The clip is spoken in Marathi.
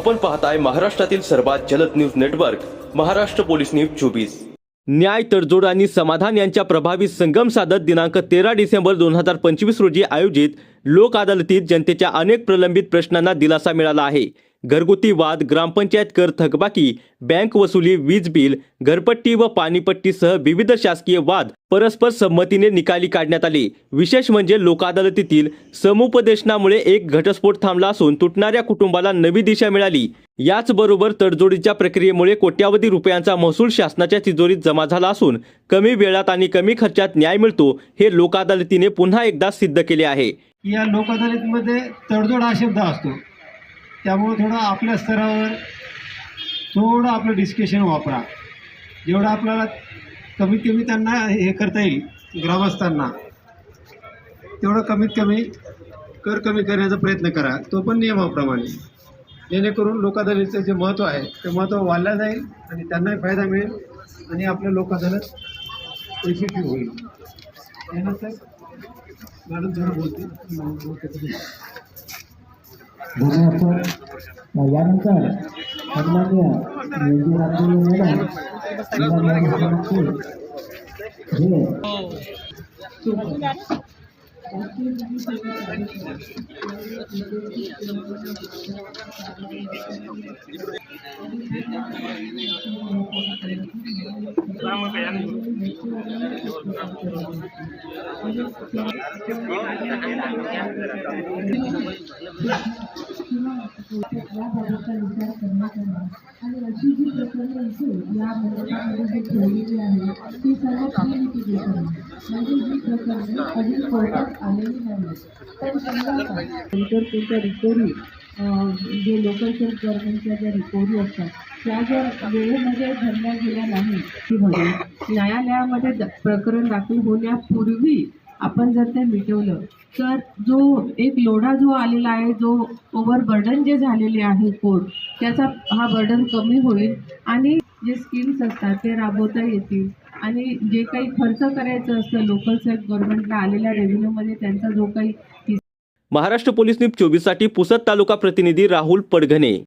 आपण पाहताय महाराष्ट्रातील सर्वात जलद news network Maharashtra police news चोवीस. न्याय तडजोड आणि समाधान यांच्या प्रभावी संगम साधत दिनांक तेरा डिसेंबर दोन हजार पंचवीस रोजी आयोजित लोक अदालतीत जनतेच्या अनेक प्रलंबित प्रश्नांना दिलासा मिळाला आहे. घरगुती वाद ग्रामपंचायत कर थकबाकी बँक वसुली वीज बिल घरपट्टी व पाणीपट्टीसह विविध शासकीय वाद परस्पर संमतीने निकाली काढण्यात आले. विशेष म्हणजे लोक अदालतीतील समुपदेशनामुळे एक घटस्फोट थांबला असून तुटणाऱ्या कुटुंबाला नवी दिशा मिळाली. याचबरोबर तडजोडीच्या प्रक्रियेमुळे कोट्यावधी रुपयांचा महसूल शासनाच्या तिजोरीत जमा झाला असून कमी वेळात आणि कमी खर्चात न्याय मिळतो हे लोक अदालतीने पुन्हा एकदा सिद्ध केले आहे. या लोकअदालतीमध्ये तडजोड हा शब्द असतो. त्यामुळं थोडं आपल्या स्तरावर थोडं आपलं डिस्कशन वापरा. जेवढं आपल्याला कमीत कमी त्यांना हे करता येईल ग्रामस्थांना तेवढं कमीत कमी कर कमी करण्याचा प्रयत्न करा. तो पण नियमाप्रमाणे जेणेकरून लोकादलीचं जे महत्त्व आहे ते महत्त्व वाढलं जाईल आणि त्यांनाही फायदा मिळेल आणि आपल्या लोक यशस्वी होईल. यानंतर मॅडम थोडं बोलते बोलते धन्यवाद यानंतर सन्मान्य योगी रामदेव मॅडम हे याबाबतचा विचार करण्यात आला आणि अशी जी इथे या जी ठेवलेली आहे ती सर्व प्री लिटिगेशन म्हणजे जी प्रकरणे अजून कोर्टात आलेली नाही समजा जे लोकल सेल्फ गव्हर्नमेंटच्या ज्या रिकव्हरी असतात त्या जर वेळेमध्ये भरल्या गेल्या नाही की भरून म्हणजे न्यायालयामध्ये द- प्रकरण दाखल होण्यापूर्वी आपण जर ते मिटवलं तर जो एक लोढा जो आलेला आहे जो ओव्हरबर्डन जे झालेले आहे कोर्ट त्याचा हा बर्डन कमी होईल आणि जे स्कीम्स असतात ते राबवता येतील. आणि जे काही खर्च करायचं असतं लोकल सेल्फ गव्हर्नमेंटला आलेल्या रेव्हेन्यूमध्ये त्यांचा जो काही महाराष्ट्र पोलीस न्यूज चोवीससाठी पुसद तालुका प्रतिनिधी राहुल पडघणे.